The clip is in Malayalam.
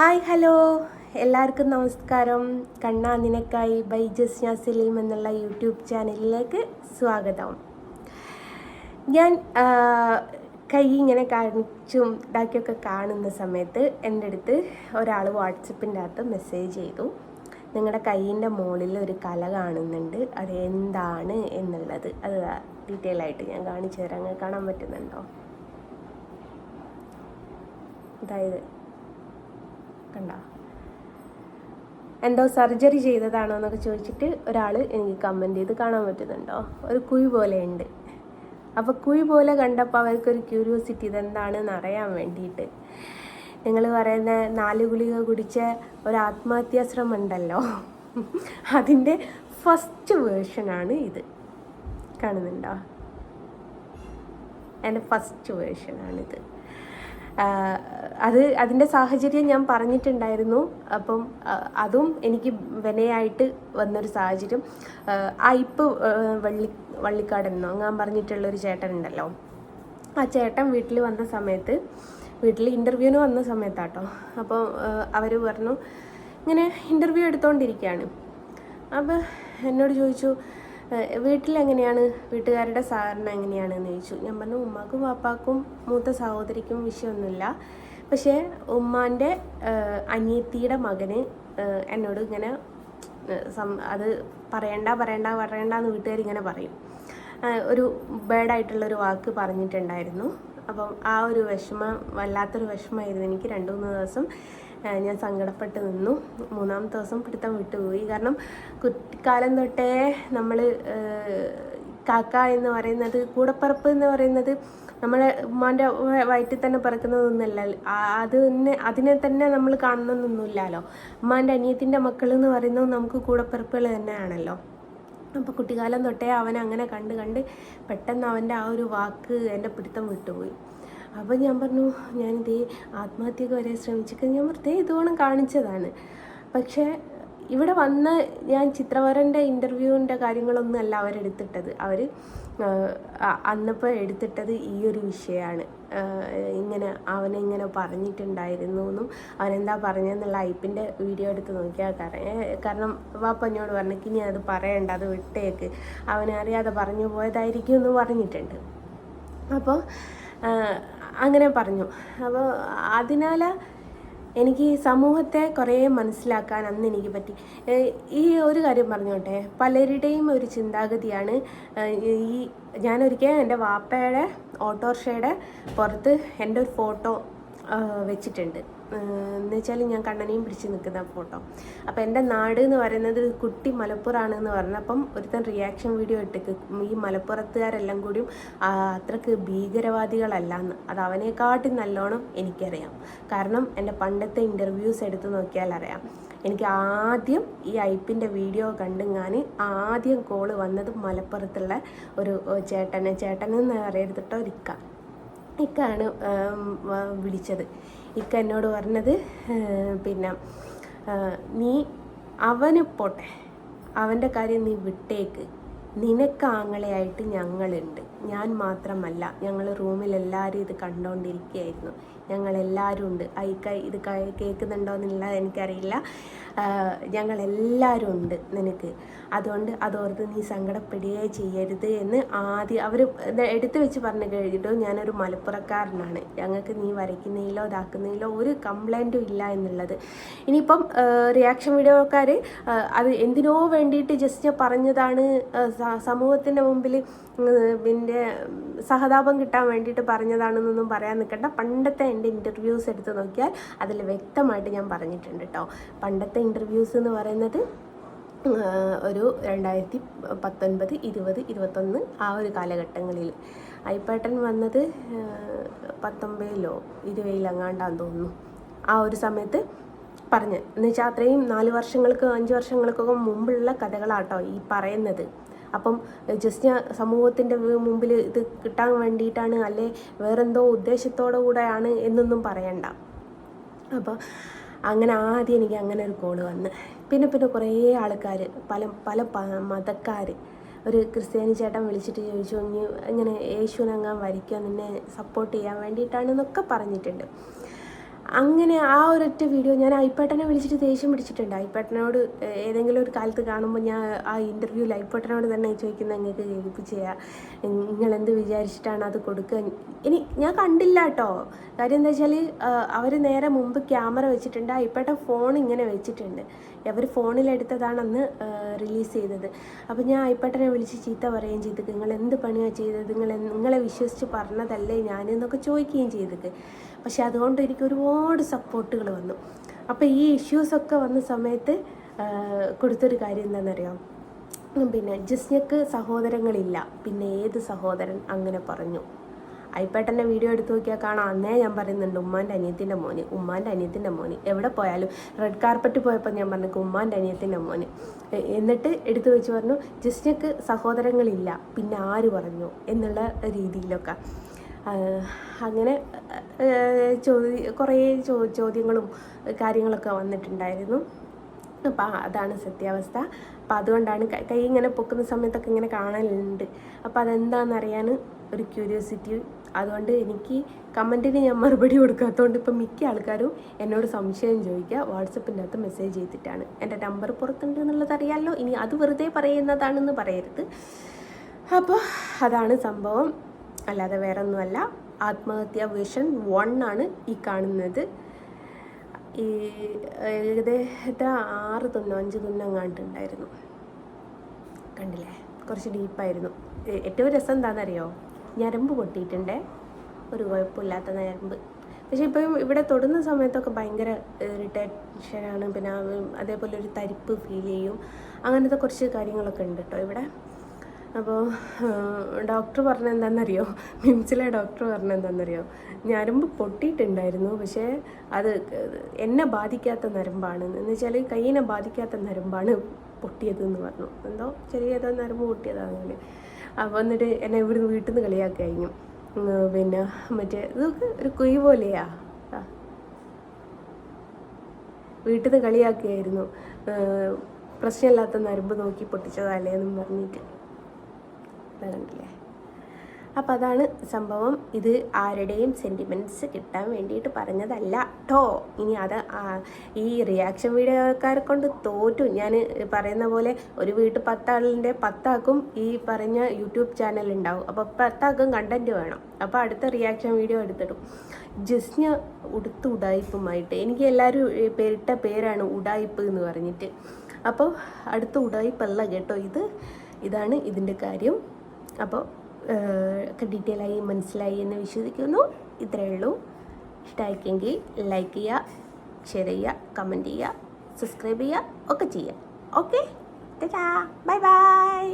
Hi hello. എല്ലാവർക്കും നമസ്കാരം. കണ്ണാ നിനക്കായി ബൈ ജസ്ന സലീം എന്നുള്ള യൂട്യൂബ് ചാനലിലേക്ക് സ്വാഗതം. ഞാൻ കൈ ഇങ്ങനെ കാണിച്ചും ഇതാക്കിയൊക്കെ കാണുന്ന സമയത്ത് എന്റെ അടുത്ത് ഒരാൾ വാട്സപ്പിന്റെ അകത്ത് മെസ്സേജ് ചെയ്തു. നിങ്ങളുടെ കൈയിന്റെ മുകളിൽ ഒരു കല കാണുന്നുണ്ട്. അത് എന്താണ് എന്നുള്ളത്. അത് ഡീറ്റെയിൽ ആയിട്ട് ഞാൻ കാണിച്ചു തരാം. കാണാൻ പറ്റുന്നുണ്ടോ? അതായത് കണ്ട? എന്തോ സർജറി ചെയ്തതാണോ എന്നൊക്കെ ചോദിച്ചിട്ട് ഒരാൾ എനിക്ക് കമന്റ് ചെയ്ത് കാണാൻ പറ്റുന്നുണ്ടോ? ഒരു കുഴി പോലെ ഉണ്ട് അപ്പോൾ കുഴി പോലെ കണ്ടപ്പോൾ അവർക്കൊരു ക്യൂരിയോസിറ്റി ഇതെന്താണെന്ന് അറിയാൻ വേണ്ടിയിട്ട്. നിങ്ങൾ പറയുന്ന നാല് ഗുളിക കുടിച്ച ഒരു ആത്മഹത്യാശ്രമം ഉണ്ടല്ലോ. അതിന്റെ ഫസ്റ്റ് വേർഷനാണ് ഇത്. കാണുന്നുണ്ടോ? എന്റെ ഫസ്റ്റ് വേർഷനാണിത് അത് അതിന്റെ സാഹചര്യം ഞാൻ പറഞ്ഞിട്ടുണ്ടായിരുന്നു. അപ്പം അതും എനിക്ക് വിനയായിട്ട് വന്നൊരു സാഹചര്യം. അയ്പ് വള്ളി വള്ളിക്കാടെന്നോ ഞാൻ പറഞ്ഞിട്ടുള്ളൊരു ചേട്ടൻ ഉണ്ടല്ലോ ആ ചേട്ടൻ വീട്ടിൽ വന്ന സമയത്ത് വീട്ടിൽ ഇന്റർവ്യൂവിന് വന്ന സമയത്താട്ടോ. അപ്പോൾ അവർ പറഞ്ഞു ഇങ്ങനെ ഇന്റർവ്യൂ എടുത്തുകൊണ്ടിരിക്കുകയാണ് അപ്പോൾ എന്നോട് ചോദിച്ചു "ഏഹ് വീട്ടിലെങ്ങനെയാണ്? വീട്ടുകാരുടെ സഹകരണം എങ്ങനെയാണെന്ന് ചോദിച്ചു. ഞാൻ പറഞ്ഞു ഉമ്മാക്കും പാപ്പാക്കും മൂത്ത സഹോദരിക്കും വിഷയമൊന്നുമില്ല. പക്ഷേ ഉമ്മാന്റെ അനിയത്തിയുടെ മകന് എന്നോട് ഇങ്ങനെ സം അത് പറയണ്ട പറയണ്ട പറയണ്ട എന്ന് വീട്ടുകാർ ഇങ്ങനെ പറയും. ഒരു ബാഡായിട്ടുള്ളൊരു വാക്ക് പറഞ്ഞിട്ടുണ്ടായിരുന്നു. അപ്പം ആ ഒരു വിഷമം വല്ലാത്തൊരു വിഷമമായിരുന്നു എനിക്ക് രണ്ട് മൂന്ന് ദിവസം. ഞാൻ സങ്കടപ്പെട്ട് നിന്നു. മൂന്നാമത്തെ ദിവസം പിടുത്തം വിട്ടുപോയി. കാരണം കുട്ടിക്കാലം തൊട്ടേ നമ്മൾ കാക്ക എന്ന് പറയുന്നത് കൂടപ്പറപ്പ് എന്ന് പറയുന്നത് നമ്മളെ ഉമ്മാന്റെ വയറ്റിൽ തന്നെ പിറക്കുന്നതൊന്നുമല്ല അത് തന്നെ അതിനെ തന്നെ നമ്മൾ കാണണമെന്നൊന്നുമില്ലല്ലോ ഉമ്മാന്റെ അനിയത്തിന്റെ മക്കൾ എന്ന് പറയുന്നത് നമുക്ക് കൂടപ്പിറപ്പുകൾ തന്നെയാണല്ലോ. അപ്പോൾ കുട്ടിക്കാലം തൊട്ടേ അവൻ അങ്ങനെ കണ്ട് കണ്ട് പെട്ടെന്ന് അവന്റെ ആ ഒരു വാക്ക് എന്റെ പിടുത്തം വിട്ടുപോയി. അപ്പോൾ ഞാൻ പറഞ്ഞു ഞാൻ ഞാനിതേ ആത്മഹത്യക്ക് വരെ ശ്രമിച്ചിട്ട് ഞാൻ വെറുതെ ഇതുകൊണ്ട് കാണിച്ചതാണ്. പക്ഷേ ഇവിടെ വന്ന് ഞാൻ ചിത്രവരന്റെ ഇന്റർവ്യൂവിന്റെ കാര്യങ്ങളൊന്നും അല്ല അവരെടുത്തിട്ടത്. അവർ അന്നപ്പോൾ എടുത്തിട്ടത് ഈ ഒരു വിഷയമാണ് ഇങ്ങനെ അവനെ അവനിങ്ങനെ പറഞ്ഞിട്ടുണ്ടായിരുന്നു എന്നും അവനെന്താ പറഞ്ഞെന്നുള്ള ഐപ്പിന്റെ വീഡിയോ എടുത്ത് നോക്കിയാൽ കാരണം കാരണം വാപ്പഞ്ഞോട് എന്നോട് പറഞ്ഞു ഇനി അത് പറയണ്ട അത് വിട്ടേക്ക്. അവനറിയാതെ പറഞ്ഞു പോയതായിരിക്കും എന്ന് പറഞ്ഞിട്ടുണ്ട് അപ്പോൾ അങ്ങനെ പറഞ്ഞു. അപ്പോൾ അതിനാൽ എനിക്ക് സമൂഹത്തെ കുറേ മനസ്സിലാക്കാൻ അന്ന് എനിക്ക് പറ്റി. ഈ ഒരു കാര്യം പറഞ്ഞോട്ടെ. പലരുടെയും ഒരു ചിന്താഗതിയാണ് ഈ ഞാനൊരിക്കൽ എന്റെ വാപ്പയുടെ ഓട്ടോറിക്ഷയുടെ പുറത്ത് എന്റെ ഒരു ഫോട്ടോ വെച്ചിട്ടുണ്ട്. എന്ന് വെച്ചാൽ ഞാൻ കണ്ണനെയും പിടിച്ച് നിൽക്കുന്ന ഫോട്ടോ. അപ്പോൾ എന്റെ നാട് എന്ന് പറയുന്നത് കുട്ടി മലപ്പുറമാണ് എന്ന് പറഞ്ഞപ്പം ഒരുത്തൻ റിയാക്ഷൻ വീഡിയോ ഇട്ടിക്ക്. ഈ മലപ്പുറത്തുകാരെല്ലാം കൂടിയും അത്രയ്ക്ക് ഭീകരവാദികളല്ല എന്ന് അത് അവനെക്കാട്ടി നല്ലോണം എനിക്കറിയാം. കാരണം എന്റെ പണ്ടത്തെ ഇന്റർവ്യൂസ് എടുത്ത് നോക്കിയാൽ അറിയാം. എനിക്ക് ആദ്യം ഈ ഐപ്പിന്റെ വീഡിയോ കണ്ട് ഞാൻ ആദ്യം കോൾ വന്നത് മലപ്പുറത്തുള്ള ഒരു ചേട്ടനെ. ചേട്ടനെന്ന് അറിയരുതിട്ടോ ഒരിക്ക ഇക്കാണ് വിളിച്ചത്. ഇക്ക എന്നോട് പറഞ്ഞത് പിന്നെ നീ അവന് പോട്ടെ. അവന്റെ കാര്യം നീ വിട്ടേക്ക്. നിനക്ക് ആങ്ങളെയായിട്ട് ഞങ്ങളുണ്ട്. ഞാൻ മാത്രമല്ല ഞങ്ങൾ റൂമിൽ എല്ലാവരും ഇത് കണ്ടുകൊണ്ടിരിക്കുകയായിരുന്നു ഞങ്ങളെല്ലാവരും ഉണ്ട്. ഐക്ക ഇത് കേൾക്കുന്നുണ്ടോ എന്നുള്ളത് എനിക്കറിയില്ല. ഞങ്ങളെല്ലാവരും ഉണ്ട് നിനക്ക്. അതുകൊണ്ട് അതോർത്ത് നീ സങ്കടപ്പെടുകയേ ചെയ്യരുത് എന്ന് ആദ്യം അവർ എടുത്തു വെച്ച് പറഞ്ഞു കഴിഞ്ഞിട്ടും ഞാനൊരു മലപ്പുറക്കാരനാണ്. ഞങ്ങൾക്ക് നീ വരയ്ക്കുന്നതിലോ ഇതാക്കുന്നതിലോ ഒരു കംപ്ലൈന്റും ഇല്ല എന്നുള്ളത്. ഇനിയിപ്പം റിയാക്ഷൻ വീഡിയോക്കാർ അത് എന്തിനോ വേണ്ടിയിട്ട് ജസ്റ്റ് പറഞ്ഞതാണ്. സമൂഹത്തിന്റെ മുമ്പിൽ പിന്നെ സഹതാപം കിട്ടാൻ വേണ്ടിയിട്ട് പറഞ്ഞതാണെന്നൊന്നും പറയാൻ നിൽക്കണ്ട. പണ്ടത്തെ എന്റെ ഇന്റർവ്യൂസ് എടുത്ത് നോക്കിയാൽ അതിൽ വ്യക്തമായിട്ട് ഞാൻ പറഞ്ഞിട്ടുണ്ട് കേട്ടോ പണ്ടത്തെ ഇന്റർവ്യൂസ് എന്ന് പറയുന്നത് ഒരു രണ്ടായിരത്തി പത്തൊൻപത് ഇരുപത് ഇരുപത്തൊന്ന് ആ ഒരു കാലഘട്ടങ്ങളിൽ. ഐപ്പേട്ടൻ വന്നത് പത്തൊമ്പതിലോ ഇരുപതിലെങ്ങാണ്ടാന്ന് തോന്നുന്നു. ആ ഒരു സമയത്ത് പറഞ്ഞ്. എന്നുവെച്ചാൽ അത്രയും നാല് വർഷങ്ങൾക്ക് അഞ്ച് വർഷങ്ങൾക്കൊക്കെ മുമ്പുള്ള കഥകളാട്ടോ ഈ പറയുന്നത്. അപ്പം ജസ്റ്റ് സമൂഹത്തിന്റെ മുമ്പിൽ ഇത് കിട്ടാൻ വേണ്ടിയിട്ടാണ് അല്ലെ? വേറെന്തോ ഉദ്ദേശത്തോടു കൂടെയാണ് എന്നൊന്നും പറയണ്ട. അപ്പോൾ അങ്ങനെ ആദ്യം എനിക്ക് അങ്ങനെ ഒരു കോൾ വന്ന്. പിന്നെ പിന്നെ കുറേ ആൾക്കാർ പല പല മതക്കാർ ഒരു ക്രിസ്ത്യാനി ചേട്ടൻ വിളിച്ചിട്ട് ചോദിച്ചു ഇങ്ങനെ യേശുവിനങ്ങാൻ വരയ്ക്കാൻ നിന്നെ സപ്പോർട്ട് ചെയ്യാൻ വേണ്ടിയിട്ടാണെന്നൊക്കെ പറഞ്ഞിട്ടുണ്ട്. അങ്ങനെ ആ ഒരൊറ്റ വീഡിയോ ഞാൻ ഐപ്പേട്ടനെ വിളിച്ചിട്ട് ദേഷ്യം പിടിച്ചിട്ടുണ്ട്. ഐപ്പേട്ടനോട് ഏതെങ്കിലും ഒരു കാലത്ത് കാണുമ്പോൾ ഞാൻ ആ ഇന്റർവ്യൂവിൽ ഐപ്പേട്ടനോട് തന്നെ ചോദിക്കുന്ന നിങ്ങൾക്ക് കേൾപ്പിച്ച് നിങ്ങൾ എന്ത് വിചാരിച്ചിട്ടാണ് അത് കൊടുക്കുക ഇനി ഞാൻ കണ്ടില്ല കേട്ടോ കാര്യം എന്താ വെച്ചാൽ അവർ നേരെ മുമ്പ് ക്യാമറ വെച്ചിട്ടുണ്ട്. ഐപ്പേട്ടൻ ഫോൺ ഇങ്ങനെ വെച്ചിട്ടുണ്ട്. അവർ ഫോണിലെടുത്തതാണെന്ന് റിലീസ് ചെയ്തത്. അപ്പോൾ ഞാൻ ഐപ്പട്ടനെ വിളിച്ച് ചീത്ത പറയുകയും ചെയ്തത് നിങ്ങൾ എന്ത് പണിയാണ് ചെയ്തത്? നിങ്ങൾ നിങ്ങളെ വിശ്വസിച്ച് പറഞ്ഞതല്ലേ ഞാനെന്നൊക്കെ ചോദിക്കുകയും ചെയ്തത് പക്ഷെ അതുകൊണ്ട് എനിക്ക് ഒരുപാട് സപ്പോർട്ടുകൾ വന്നു. അപ്പോൾ ഈ ഇഷ്യൂസൊക്കെ വന്ന സമയത്ത് കൊടുത്തൊരു കാര്യം എന്താണെന്നറിയാം? പിന്നെ ജിസ്നക്ക് സഹോദരങ്ങളില്ല. പിന്നെ ഏത് സഹോദരൻ അങ്ങനെ പറഞ്ഞു? ഐപ്പേട്ടന്റെ വീഡിയോ എടുത്തു നോക്കിയാൽ കാണാം. അന്നേ ഞാൻ പറയുന്നുണ്ട് ഉമ്മാന്റെ അനിയത്തിന്റെ മോന് ഉമ്മാന്റെ അനിയത്തിന്റെ മോന്. എവിടെ പോയാലും റെഡ് കാർപ്പറ്റ് പോയപ്പോൾ ഞാൻ പറഞ്ഞു ഉമ്മാന്റെ അനിയത്തിന്റെ മോന്. എന്നിട്ട് എടുത്തു വെച്ച് പറഞ്ഞു ജസ്റ്റിനക്ക് സഹോദരങ്ങളില്ല പിന്നെ ആര് പറഞ്ഞു? എന്നുള്ള രീതിയിലൊക്കെ. അങ്ങനെ ചോദ്യ കുറേ ചോദ്യങ്ങളും കാര്യങ്ങളൊക്കെ വന്നിട്ടുണ്ടായിരുന്നു. അപ്പം അതാണ് സത്യാവസ്ഥ. അപ്പം അതുകൊണ്ടാണ് കൈ ഇങ്ങനെ പൊക്കുന്ന സമയത്തൊക്കെ ഇങ്ങനെ കാണലുണ്ട്. അപ്പോൾ അതെന്താണെന്ന് അറിയാൻ ഒരു ക്യൂരിയോസിറ്റി അതുകൊണ്ട് എനിക്ക് കമന്റിന് ഞാൻ മറുപടി കൊടുക്കാത്തതുകൊണ്ട് ഇപ്പം മിക്ക ആൾക്കാരും എന്നോട് സംശയം ചോദിക്കുക വാട്സപ്പിന്റെ അകത്ത് മെസ്സേജ് ചെയ്തിട്ടാണ്. എന്റെ നമ്പർ പുറത്തുണ്ട് എന്നുള്ളത് അറിയാമല്ലോ ഇനി അത് വെറുതെ പറയുന്നതാണെന്ന് പറയരുത്. അപ്പോൾ അതാണ് സംഭവം. അല്ലാതെ വേറെ ഒന്നുമല്ല ആത്മഹത്യ വിഷൻ വൺ ആണ് ഈ കാണുന്നത്. ഈ ഏകദേശം ആറ് തുന്നോ അഞ്ച് തുന്നോ എങ്ങാണ്ടുണ്ടായിരുന്നു കണ്ടില്ലേ? കുറച്ച് ഡീപ്പായിരുന്നു. ഏറ്റവും രസം എന്താണെന്നറിയോ? ഞരമ്പ് പൊട്ടിയിട്ടുണ്ടേ. ഒരു കുഴപ്പമില്ലാത്ത ഞരമ്പ്. പക്ഷേ ഇപ്പം ഇവിടെ തൊടുന്ന സമയത്തൊക്കെ ഭയങ്കര ഇറിറ്റേഷനാണ് പിന്നെ അതേപോലെ ഒരു തരിപ്പ് ഫീൽ ചെയ്യും. അങ്ങനത്തെ കുറച്ച് കാര്യങ്ങളൊക്കെ ഉണ്ട് കേട്ടോ ഇവിടെ. അപ്പോൾ ഡോക്ടർ പറഞ്ഞ എന്താണെന്നറിയോ മിംസിലെ ഡോക്ടർ പറഞ്ഞ എന്താണെന്നറിയോ ഞരമ്പ് പൊട്ടിയിട്ടുണ്ടായിരുന്നു. പക്ഷേ അത് എന്നെ ബാധിക്കാത്ത നരമ്പാണ് എന്ന് വെച്ചാൽ കയ്യിനെ ബാധിക്കാത്ത നരമ്പാണ് പൊട്ടിയത് എന്ന് പറഞ്ഞു. എന്തോ ചെറിയ ഏതോ നരമ്പ് പൊട്ടിയതാണെന്ന് അപ്പോൾ എന്നിട്ട് എന്നെ ഇവിടുന്ന് വീട്ടിൽ നിന്ന് കളിയാക്കി കഴിഞ്ഞു. പിന്നെ മറ്റേ ഇതൊക്കെ ഒരു കുഴി പോലെയാ. വീട്ടിൽ നിന്ന് കളിയാക്കിയായിരുന്നു. പ്രശ്നമില്ലാത്ത നരമ്പ് നോക്കി പൊട്ടിച്ചതല്ലേ എന്നും പറഞ്ഞിട്ട്. കണ്ടില്ലേ? അപ്പം അതാണ് സംഭവം. ഇത് ആരുടെയും സെന്റിമെന്റ്സ് കിട്ടാൻ വേണ്ടിയിട്ട് പറഞ്ഞതല്ല ട്ടോ. ഇനി അത് ഈ റിയാക്ഷൻ വീഡിയോക്കാരെ കൊണ്ട് തോറ്റു. ഞാൻ പറയുന്ന പോലെ ഒരു വീട്ടിൽ പത്താളിന്റെ പത്താക്കും ഈ പറഞ്ഞ യൂട്യൂബ് ചാനൽ ഉണ്ടാവും. അപ്പോൾ പത്താക്കും കണ്ടന്റ് വേണം. അപ്പോൾ അടുത്ത റിയാക്ഷൻ വീഡിയോ എടുത്തിടും. ജസ്ന ഉടുത്ത് ഉടായിപ്പുമായിട്ട്. എനിക്ക് എല്ലാവരും പേരിട്ട പേരാണ് ഉടായിപ്പ് എന്ന് പറഞ്ഞിട്ട്. അപ്പോൾ അടുത്ത ഉടായിപ്പല്ല കേട്ടോ ഇത്. ഇതാണ് ഇതിന്റെ കാര്യം. അപ്പോൾ ഒക്കെ ഡീറ്റെയിൽ ആയി മനസ്സിലായി എന്ന് വിശ്വസിക്കുന്നു. ഇത്രയേ ഉള്ളൂ. ഇഷ്ടമായിക്കെങ്കിൽ ലൈക്ക് ചെയ്യുക ഷെയർ ചെയ്യുക കമന്റ് ചെയ്യുക സബ്സ്ക്രൈബ് ചെയ്യുക ഒക്കെ ചെയ്യുക. Okay bye bye